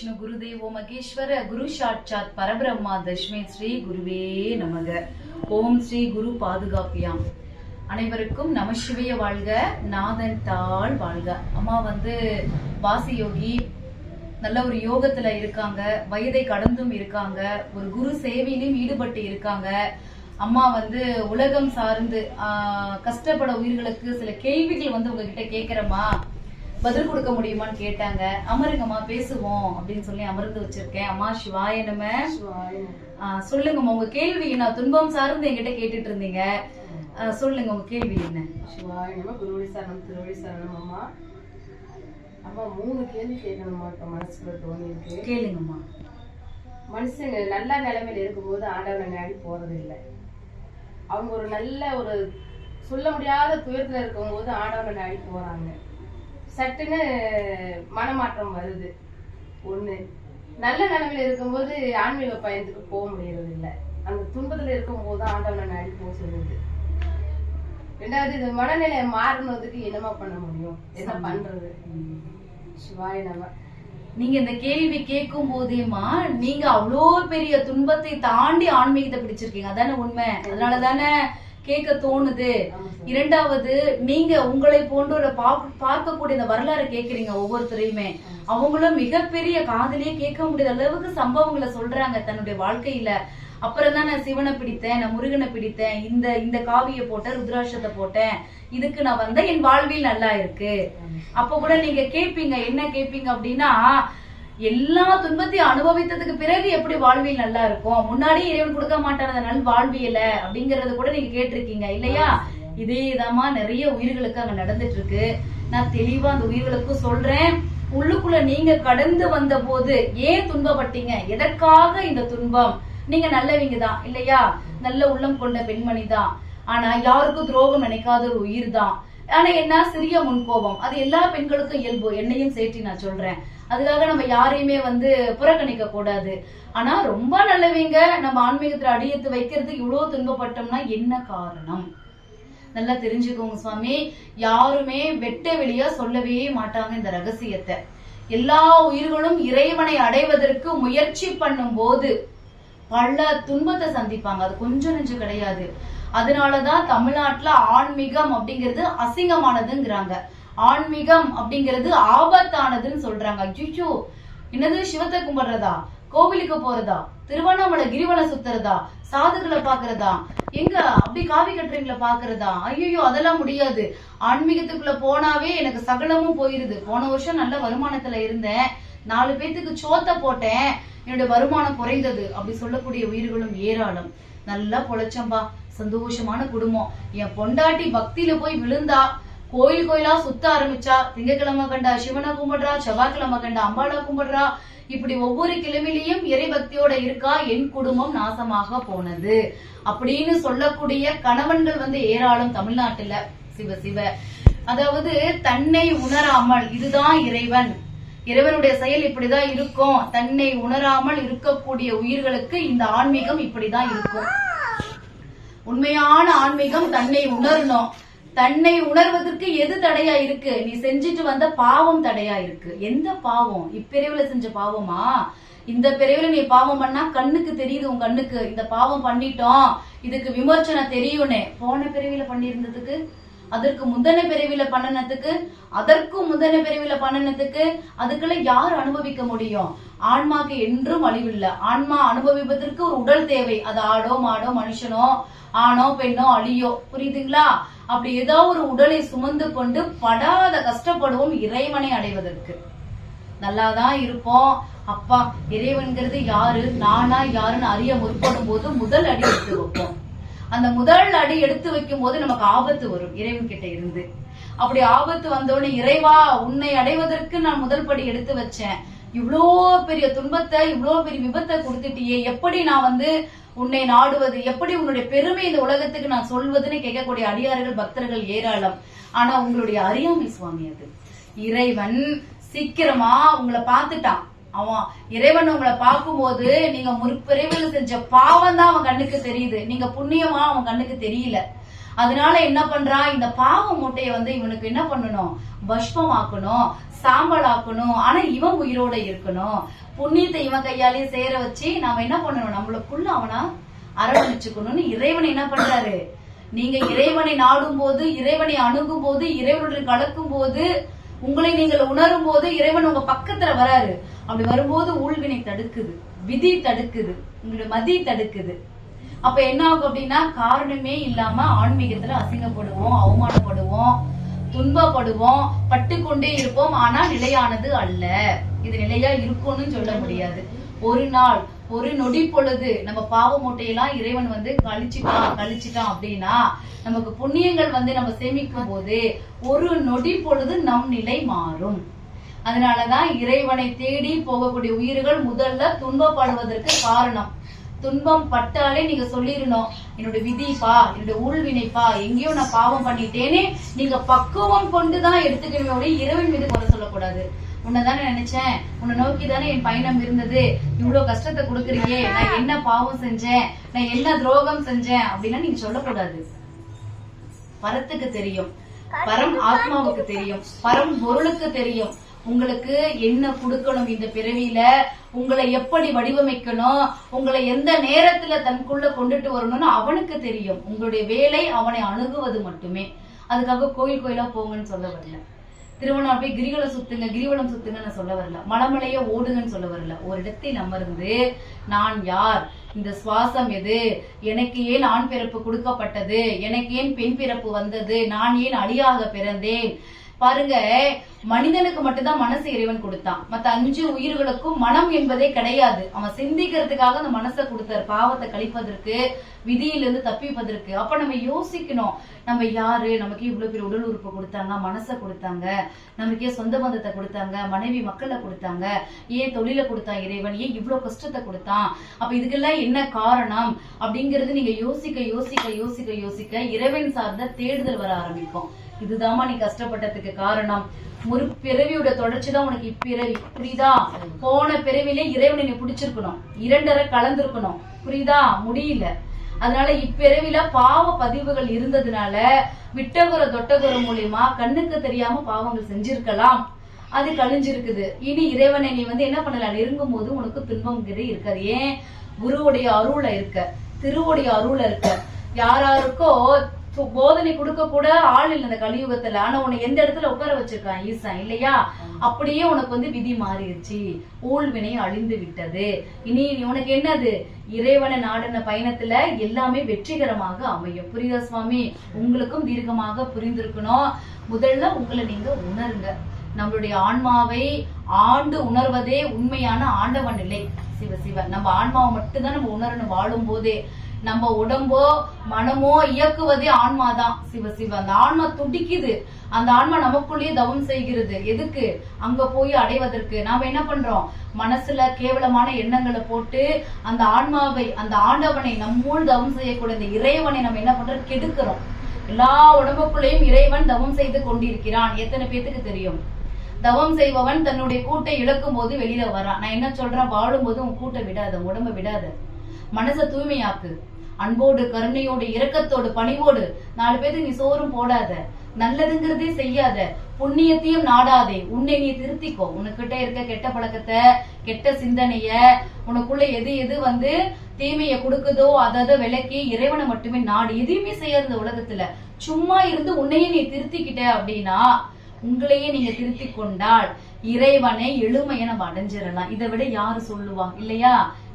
விஷ்ணு குருதேவோ மகேஸ்வர குரு சாட்சாத் பரபிரம்மா தஷ்மே ஸ்ரீ குருவே நமக ஓம் ஸ்ரீ குரு பாதுகாப்பியாம் அனைவருக்கும் நமசிவைய வாழ்க நாதன் தாள் வாழ்க. அம்மா வந்து வாசி யோகி நல்ல ஒரு யோகத்துல இருக்காங்க வயதை கடந்தும் இருக்காங்க ஒரு குரு சேவையிலும் ஈடுபட்டு இருக்காங்க. அம்மா வந்து உலகம் சார்ந்து ஆஹ், கஷ்டப்பட உயிர்களுக்கு சில கேள்விகள் வந்து உங்ககிட்ட கேக்குறேம்மா. பதில் கொடுக்க முடியுமான்னு கேட்டாங்க. அமருங்கம்மா பேசுவோம் அப்படின்னு சொல்லி அமர்ந்து வச்சிருக்கேன். அம்மா சிவாய நம்ம சொல்லுங்கம்மா உங்க கேள்வி என்ன துன்பம் சார்ந்து என்கிட்ட கேட்டுட்டு இருந்தீங்க சொல்லுங்க உங்க கேள்வி என்ன? சிவாய நம குருவடி சரணம் திருவடி சரணம் அம்மா. அம்மா மூணு கேள்வி கேட்கணுமா? இப்ப மனசுக்குள்ள தோணி இருக்கு கேளுங்கம்மா. மனுஷங்க நல்ல நிலைமையில இருக்கும்போது ஆண்டவனை நாடி போறது இல்லை அவங்க ஒரு நல்ல ஒரு சொல்ல முடியாத துயரத்துல இருக்கும்போது ஆண்டவனை நாடி போறாங்க. சட்டுன்னு மனமாற்றம் வருது. ஒண்ணு நல்ல நிலைமையில இருக்கும்போது ஆன்மீக பயணத்துக்கு போக முடியறது இல்லை. அந்த துன்பத்துல இருக்கும்போது ஆண்டவனை நாடி போக சொல்லுது ரெண்டாவது இது மனநிலை மாறினதுக்கு என்னமா பண்ண முடியும்? என்ன பண்றது? சிவாய நம. நீங்க இந்த கேள்வி கேட்கும் போதேமா நீங்க அவ்வளோ பெரிய துன்பத்தை தாண்டி ஆன்மீகத்தை பிடிச்சிருக்கீங்க. அதானே உண்மை. அதனால தானே கேட்க தோணுது. இரண்டாவது நீங்க உங்களை போன்ற ஒரு பா- பார்க்கக்கூடிய இந்த வரலாறு கேக்குறீங்க ஒவ்வொருத்தரையுமே. அவங்களும் மிகப்பெரிய காதலியே கேட்க முடியாத அளவுக்கு சம்பவங்களை சொல்றாங்க தன்னுடைய வாழ்க்கையில. அப்புறம் தான் நான் சிவனை பிடித்தேன் நான் முருகனை பிடித்தேன் இந்த இந்த காவியை போட்டேன் ருத்ராட்சத்தை போட்டேன். இதுக்கு நான் வந்தேன் என் வாழ்வில் நல்லா இருக்கு. அப்ப கூட நீங்க கேப்பீங்க என்ன கேப்பீங்க அப்படின்னா எல்லா துன்பத்தையும் அனுபவித்ததுக்கு பிறகு எப்படி வாழ்வியல் நல்லா இருக்கும்? முன்னாடி இறைவன் கொடுக்க மாட்டான் வாழ்வியல அப்படிங்கறத கூட நீங்க கேட்டிருக்கீங்க இல்லையா? இதேதாம்மா நிறைய உயிர்களுக்கு அங்க நடந்துட்டு இருக்கு நான் தெளிவா அந்த உயிர்களுக்கும் சொல்றேன். உள்ளுக்குள்ள நீங்க கடந்து வந்த போது ஏன் துன்பப்பட்டீங்க? எதற்காக இந்த துன்பம்? நீங்க நல்லவங்க தான் இல்லையா? நல்ல உள்ளம் கொண்ட பெண்மணி தான். ஆனா யாருக்கும் துரோகம் நினைக்காத ஒரு உயிர் தான். ஆனா என்ன? சிறிய முன்கோபம். அது எல்லா பெண்களுக்கும் இயல்பு. என்னையும் சேர்த்து நான் சொல்றேன். அதுக்காக நம்ம யாரையுமே வந்து புறக்கணிக்க கூடாது. ஆனா ரொம்ப நல்லவங்க. நம்ம ஆன்மீகத்துல அடியத்து வைக்கிறதுக்கு இவ்வளவு துன்பப்பட்டோம்னா என்ன காரணம்? நல்லா தெரிஞ்சுக்கோங்க சுவாமி. யாருமே வெட்ட வெளியா சொல்லவே மாட்டாங்க இந்த ரகசியத்தை. எல்லா உயிர்களும் இறைவனை அடைவதற்கு முயற்சி பண்ணும் போது பல துன்பத்தை சந்திப்பாங்க. அது கொஞ்சம் நெஞ்சம் கிடையாது. அதனாலதான் தமிழ்நாட்டுல ஆன்மீகம் அப்படிங்கிறது அசிங்கமானதுங்கிறாங்க. ஆன்மீகம் அப்படிங்கிறது ஆபத்தானதுன்னு சொல்றாங்க. ஐயோ என்னது? சிவத்தை கும்பிடுறதா? கோவிலுக்கு போறதா? திருவண்ணாமலை கிரிவலம் சுத்துறதா? சாதுகளை பாக்குறதா எங்க? அப்படி காவி கட்டுறீங்கள பாக்குறதா ஐயோ அதெல்லாம் முடியாது. ஆன்மீகத்துக்குள்ள போனாவே எனக்கு சகலமும் போயிருது. போன வருஷம் நல்ல வருமானத்துல இருந்தேன். நாலு பேத்துக்கு சோத்த போட்டேன். என்னோட வருமானம் குறைந்தது. அப்படி சொல்லக்கூடிய உயிர்களும் ஏராளம். நல்லா பொழைச்சம்பா சந்தோஷமான குடும்பம். என் பொண்டாட்டி பக்தியில போய் விழுந்தா கோயில் கோயிலா சுத்த ஆரம்பிச்சா திங்கக்கிழமை கண்டா சிவனை கும்பிடுறா செவ்வாய்க்கிழமை கண்டா அம்பாளா கும்பிடுறா. இப்படி ஒவ்வொரு கிழமையிலையும் இறைபக்தியோட இருக்கா? என் குடும்பம் நாசமாக போனது. அப்படின்னு சொல்லக்கூடிய கணவன்கள் வந்து ஏராளம் தமிழ்நாட்டுல. சிவ சிவ. அதாவது தன்னை உணராமல் இதுதான் இறைவன். இறைவனுடைய செயல் இப்படிதான் இருக்கும். தன்னை உணராமல் இருக்கக்கூடிய உயிர்களுக்கு இந்த ஆன்மீகம் இப்படிதான் இருக்கும். உண்மையான ஆன்மீகம் தன்னை உணரணும். தன்னை உணர்வதற்கு எது தடையா இருக்கு? நீ செஞ்சுட்டு வந்த பாவம் தடையா இருக்கு. எந்த பாவம்? இப்பிரிவுல செஞ்ச பாவமா? இந்த பிரிவுல நீ பாவம் பண்ணா கண்ணுக்கு தெரியுது உன் கண்ணுக்கு. இந்த பாவம் பண்ணிட்டோம். இதுக்கு விமர்சனம் தெரியும்னே. போன பிரிவில பண்ணியிருந்ததுக்கு? அதற்கு முந்தன பிரிவில பண்ணனத்துக்கு அதற்கும் முந்தன பிரிவில பண்ணனத்துக்கு அதுக்குள்ள யார் அனுபவிக்க முடியும்? ஆன்மாக்கு என்றும் அழிவில்லை. ஆன்மா அனுபவிப்பதற்கு ஒரு உடல் தேவை. அது ஆடோ மாடோ மனுஷனோ ஆணோ பெண்ணோ அழியோ. புரியுதுங்களா? அப்படி ஏதோ ஒரு உடலை சுமந்து கொண்டு படாத கஷ்டப்படுவோம் இறைவனை அடைவதற்கு. நல்லாதான் இருப்போம். அப்பா இறைவன்கிறது யாரு? நானா யாருன்னு அறிய முற்படும் போது முதல் அடி எடுத்து வைப்போம். அந்த முதல் அடி எடுத்து வைக்கும் போது நமக்கு ஆபத்து வரும் இறைவன் கிட்ட இருந்து. அப்படி ஆபத்து வந்தோடனே இறைவா உன்னை அடைவதற்கு நான் முதல் படி எடுத்து வச்சேன். இவ்வளோ பெரிய துன்பத்தை இவ்வளோ பெரிய விபத்தை கொடுத்துட்டியே எப்படி நான் வந்து உன்னை நாடுவது எப்படி உன்னுடைய பெருமை இந்த உலகத்துக்கு நான் சொல்வதுன்னு கேட்கக்கூடிய அடியார்கள் பக்தர்கள் ஏராளம். ஆனா உங்களுடைய அறியாமை சுவாமி அது. இறைவன் சீக்கிரமா உங்களை பார்த்துட்டான். அவன் இறைவன் உங்களை பார்க்கும்போது நீங்க முற்பிறவில செஞ்ச பாவம் தான் அவன் கண்ணுக்கு தெரியுது. நீங்க புண்ணியமா அவன் கண்ணுக்கு தெரியல. அதனால என்ன பண்றா? இந்த பாவ மூட்டையை வந்து இவனுக்கு என்ன பண்ணணும்? பஷ்பமாக்கணும் சாம்பல் ஆக்கணும் ஆனா இவன் உயிரோட இருக்கணும். புண்ணியத்தை இவன் கையாலேயே சேர வச்சு நாம என்ன பண்ணணும்? நம்மளுக்குள்ள அவனா அரவணைச்சுக்கணும்னு இறைவன் என்ன பண்றாரு? நீங்க இறைவனை நாடும் போது இறைவனை அணுகும் போது இறைவனுடன் கலக்கும் போது உங்களை நீங்கள் உணரும் போது இறைவன் உங்க பக்கத்துல வராரு. அப்படி வரும்போது ஊழ்வினை தடுக்குது விதி தடுக்குது உங்களுடைய மதி தடுக்குது. அப்ப என்ன ஆகும் அப்படின்னா காரணமே இல்லாம ஆன்மீகத்துல அசிங்கப்படுவோம் அவமானப்படுவோம் துன்பப்படுவோம் பட்டுக்கொண்டே இருப்போம். ஆனா நிலையானது அல்ல. இது நிலையா இருக்கும்னு சொல்ல முடியாது. ஒரு நாள் ஒரு நொடி பொழுது நம்ம பாவ மூட்டையெல்லாம் இறைவன் வந்து கழிச்சுட்டான் கழிச்சுட்டான் அப்படின்னா நமக்கு புண்ணியங்கள் வந்து நம்ம சேமிக்கும் போது ஒரு நொடி பொழுது நம் நிலை மாறும். அதனாலதான் இறைவனை தேடி போகக்கூடிய உயிர்கள் முதல்ல துன்பப்படுவதற்கு காரணம். துன்பம் பட்டாலே நீங்க சொல்லிடணும் என்னோட விதிப்பா? என்னோட ஊழ்வினைப்பா? எங்கேயோ நான் பாவம் பண்ணிட்டேனே நீங்க பக்குவம் கொண்டுதான் எடுத்துக்கணுமே ஒழிய இறைவன் மீது குறை சொல்லக்கூடாது. உன்னைதானே நினைச்சேன் உன்னை நோக்கி தானே என் பயணம் இருந்தது. இவ்வளவு கஷ்டத்தை கொடுக்குறியே நான் என்ன பாவம் செஞ்சேன் நான் என்ன துரோகம் செஞ்சேன் அப்படின்னா நீங்க சொல்லக்கூடாது. பரத்துக்கு தெரியும் பரம் ஆத்மாவுக்கு தெரியும் பரம் பொருளுக்கு தெரியும். உங்களுக்கு என்ன கொடுக்கணும் இந்த பிறவியில? உங்களை எப்படி வடிவமைக்கணும்? உங்களை எந்த நேரத்துல தனக்குள்ள கொண்டுட்டு வரணும்னு அவனுக்கு தெரியும். உங்களுடைய வேலை அவனை அணுகுவது மட்டுமே. அதுக்காக கோயில் கோயிலா போங்கன்னு சொல்ல வரல. திருவண்ணாமலை போய் கிரிவலம் சுத்துங்க கிரிவலம் சுத்துங்கன்னு சொல்ல வரல. மலமலைய ஓடுங்கன்னு சொல்ல வரல. ஒரு இடத்தில் அமர்ந்து நான் யார்? இந்த சுவாசம் எது? எனக்கு ஏன் ஆண் பிறப்பு கொடுக்கப்பட்டது? எனக்கு ஏன் பெண் பிறப்பு வந்தது? நான் ஏன் அடியாக பிறந்தேன்? பாருங்க மனிதனுக்கு மட்டும்தான் மனசு இறைவன் கொடுத்தான். மத்த அஞ்சு உயிர்களுக்கும் மனம் என்பதே கிடையாது. அவன் சிந்திக்கிறதுக்காக அந்த மனசை கொடுத்தார். பாவத்தை கழிப்பதற்கு விதியிலிருந்து தப்பிப்பதற்கு. அப்ப நம்ம யோசிக்கணும் நம்ம யாரு? நமக்கு இவ்வளவு பேர் உடல் உறுப்பு கொடுத்தாங்க மனசை கொடுத்தாங்க நமக்கே சொந்த பந்தத்தை கொடுத்தாங்க மனைவி மக்களை கொடுத்தாங்க ஏன் தொழிலை கொடுத்தான் இறைவன்? ஏன் இவ்வளவு கஷ்டத்தை கொடுத்தான்? அப்ப இதுக்கெல்லாம் என்ன காரணம்? அப்படிங்கறது நீங்க யோசிக்க யோசிக்க யோசிக்க யோசிக்க இறைவன் சார்ந்த தேடுதல் வர ஆரம்பிக்கும். இதுதாம்மா நீ கஷ்டப்பட்டதுக்கு காரணம். ஒரு பிறவியோட தொடர்ச்சி தான் உனக்கு இப்பிறவி. புரியுதா? போன பிறவிலே இறைவனை நீ பிடிச்சிருக்கணும். இரண்டரை கலந்துருக்கணும். புரியுதா? முடியல. அதனால இப்பிறவில பாவ பதிவுகள் இருந்ததுனால விட்டகுர தொட்டகுர மூலியமா கண்ணுக்கு தெரியாம பாவங்கள் செஞ்சிருக்கலாம். அது கழிஞ்சிருக்குது. இனி இறைவனை நீ வந்து என்ன பண்ணலாம்? நெருங்கும் போது உனக்கு துன்பங்கிறது இருக்காது. ஏன்? குருவுடைய அருள்ல இருக்க. திருவுடைய அருள்ல இருக்க. யாராருக்கோ போதனை கொடுக்க கூட ஆள் இல்லை இந்த கலியுகத்துல. ஆனா உன்னை எந்த இடத்துல உட்கார வச்சிருக்கான் ஈசன் இல்லையா? அப்படியே உனக்கு வந்து விதி மாறிடுச்சு. ஊழ்வினை அழிந்து விட்டது. இனி உனக்கு என்னது? இறைவனை நாடின பயணத்துல எல்லாமே வெற்றிகரமாக அமையும். புரியுதா சுவாமி? உங்களுக்கும் தீர்க்கமாக புரிந்திருக்கணும். முதல்ல உங்களை நீங்க உணருங்க. நம்மளுடைய ஆன்மாவை ஆண்டு உணர்வதே உண்மையான ஆண்டவன் நிலை. சிவ சிவ. நம்ம ஆன்மாவை மட்டும்தான் நம்ம உணரணும் வாழும் போதே நம்ம உடம்போ மனமோ இயக்குவதே ஆன்மாதான். சிவ சிவ அந்த ஆன்மா துடிக்குது. அந்த ஆன்மா நமக்குள்ளேயே தவம் செய்கிறது. எதுக்கு? அங்க போய் அடைவதற்கு. நாம என்ன பண்றோம்? மனசுல கேவலமான எண்ணங்களை போட்டு அந்த ஆன்மாவை அந்த ஆண்டவனை நம்மூல் தவம் செய்யக்கூடிய இந்த இறைவனை நம்ம என்ன பண்றோம்? கெடுக்கிறோம். எல்லா உடம்புக்குள்ளேயும் இறைவன் தவம் செய்து கொண்டிருக்கிறான். எத்தனை பேத்துக்கு தெரியும்? தவம் செய்பவன் தன்னுடைய கூட்டை இழக்கும் போது வெளியில வரான். நான் என்ன சொல்றேன்? வாழும்போது உன் கூட்டை விடாத உடம்ப விடாத. மனசை தூய்மையாக்கு. அன்போடு கருணையோடு இரக்கத்தோடு பணிவோடு நாலு பேருக்கு நீ சோறும் போடாத. நல்லதுங்கிறதே செய்யாத. புண்ணியத்தையும் நாடாதே. உன்னை நீ திருத்திக்கோ. உனக்கிட்ட இருக்க கெட்ட பழக்கத்தை கெட்ட சிந்தனைய உனக்குள்ள எது எது வந்து தீமையை கொடுக்குதோ அதை விலக்கி இறைவனை மட்டுமே நாடு. எதையுமே செய்யாத இந்த உலகத்துல. சும்மா இருந்து உன்னையே நீ திருத்திக்கிட்ட அப்படின்னா உங்களையே நீங்க திருத்தி கொண்டால் இறைவனை எளிமையை நம்ம அடைஞ்சிடலாம். இதை விட யாரு சொல்லுவா? இல்லையா?